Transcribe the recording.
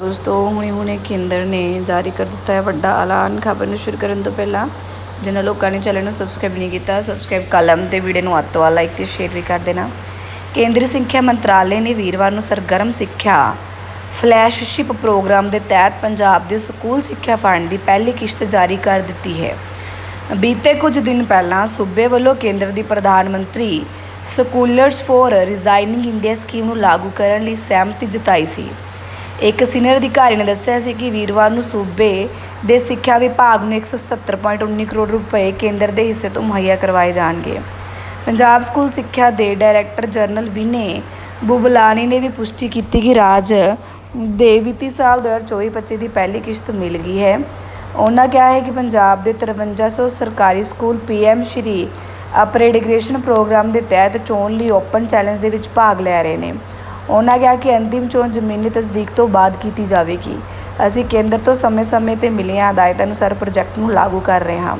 ਦੋਸਤੋ, ਹੁਣੇ ਹੁਣੇ ਕੇਂਦਰ ਨੇ ਜਾਰੀ ਕਰ ਦਿੱਤਾ ਹੈ ਵੱਡਾ ਐਲਾਨ। ਖਬਰ ਨੂੰ ਸ਼ੁਰੂ ਕਰਨ ਤੋਂ ਪਹਿਲਾਂ ਜਿਨ੍ਹਾਂ ਲੋਕਾਂ ਨੇ ਚੈਨਲ ਨੂੰ ਸਬਸਕ੍ਰਾਈਬ ਨਹੀਂ ਕੀਤਾ ਸਬਸਕ੍ਰਾਈਬ ਕਲਮ ਤੇ ਵੀਡੀਓ ਨੂੰ ਅੱਤਵਾ ਲਾਈਕ ਤੇ ਸ਼ੇਅਰ ਵੀ ਕਰ ਦੇਣਾ। ਕੇਂਦਰੀ ਸਿੱਖਿਆ ਮੰਤਰਾਲੇ ਨੇ ਵੀਰਵਾਰ ਨੂੰ ਸਰਗਰਮ ਸਿੱਖਿਆ ਫਲੈਸ਼ਸ਼ਿਪ ਪ੍ਰੋਗਰਾਮ ਦੇ ਤਹਿਤ ਪੰਜਾਬ ਦੇ ਸਕੂਲ ਸਿੱਖਿਆ ਫੰਡ ਦੀ ਪਹਿਲੀ ਕਿਸ਼ਤ ਜਾਰੀ ਕਰ ਦਿੱਤੀ ਹੈ। ਬੀਤੇ ਕੁਝ ਦਿਨ ਪਹਿਲਾਂ ਸੂਬੇ ਵੱਲੋਂ ਕੇਂਦਰ ਦੀ ਪ੍ਰਧਾਨ ਮੰਤਰੀ schools for rising India scheme ਨੂੰ ਲਾਗੂ ਕਰਨ ਲਈ ਸਹਿਮਤੀ ਜਤਾਈ ਸੀ। ਇੱਕ ਸੀਨੀਅਰ ਅਧਿਕਾਰੀ ਨੇ ਦੱਸਿਆ ਸੀ ਕਿ ਵੀਰਵਾਰ ਨੂੰ ਸੂਬੇ ਦੇ ਸਿੱਖਿਆ ਵਿਭਾਗ ਨੂੰ 170.19 ਕਰੋੜ ਰੁਪਏ ਕੇਂਦਰ ਦੇ ਹਿੱਸੇ ਤੋਂ ਮੁਹੱਈਆ ਕਰਵਾਏ ਜਾਣਗੇ। ਪੰਜਾਬ ਸਕੂਲ ਸਿੱਖਿਆ ਦੇ ਡਾਇਰੈਕਟਰ ਜਨਰਲ ਵਿਨੇ ਬੁਬਲਾਨੀ ਨੇ ਵੀ ਪੁਸ਼ਟੀ ਕੀਤੀ ਕਿ ਰਾਜ ਦੇ ਵਿੱਤੀ ਸਾਲ 2024-25 ਦੀ ਪਹਿਲੀ ਕਿਸ਼ਤ ਮਿਲ ਗਈ ਹੈ। ਉਹਨਾਂ ਕਿਹਾ ਹੈ ਕਿ ਪੰਜਾਬ ਦੇ 5300 ਸਰਕਾਰੀ school PM Shri upgradation programme ਦੇ ਤਹਿਤ ਚੋਣ ਲਈ ਓਪਨ ਚੈਲੰਜ ਦੇ ਵਿੱਚ ਭਾਗ ਲੈ ਰਹੇ ਨੇ। ਉਹਨਾਂ ਕਿਹਾ ਕਿ ਅੰਤਿਮ ਚੋਣ ਜ਼ਮੀਨੀ ਤਸਦੀਕ ਤੋਂ ਬਾਅਦ ਕੀਤੀ ਜਾਵੇਗੀ। ਅਸੀਂ ਕੇਂਦਰ ਤੋਂ ਸਮੇਂ-ਸਮੇਂ ਤੇ ਮਿਲੀਆਂ ਹਦਾਇਤਾਂ ਅਨੁਸਾਰ ਪ੍ਰੋਜੈਕਟ ਨੂੰ ਲਾਗੂ ਕਰ ਰਹੇ ਹਾਂ।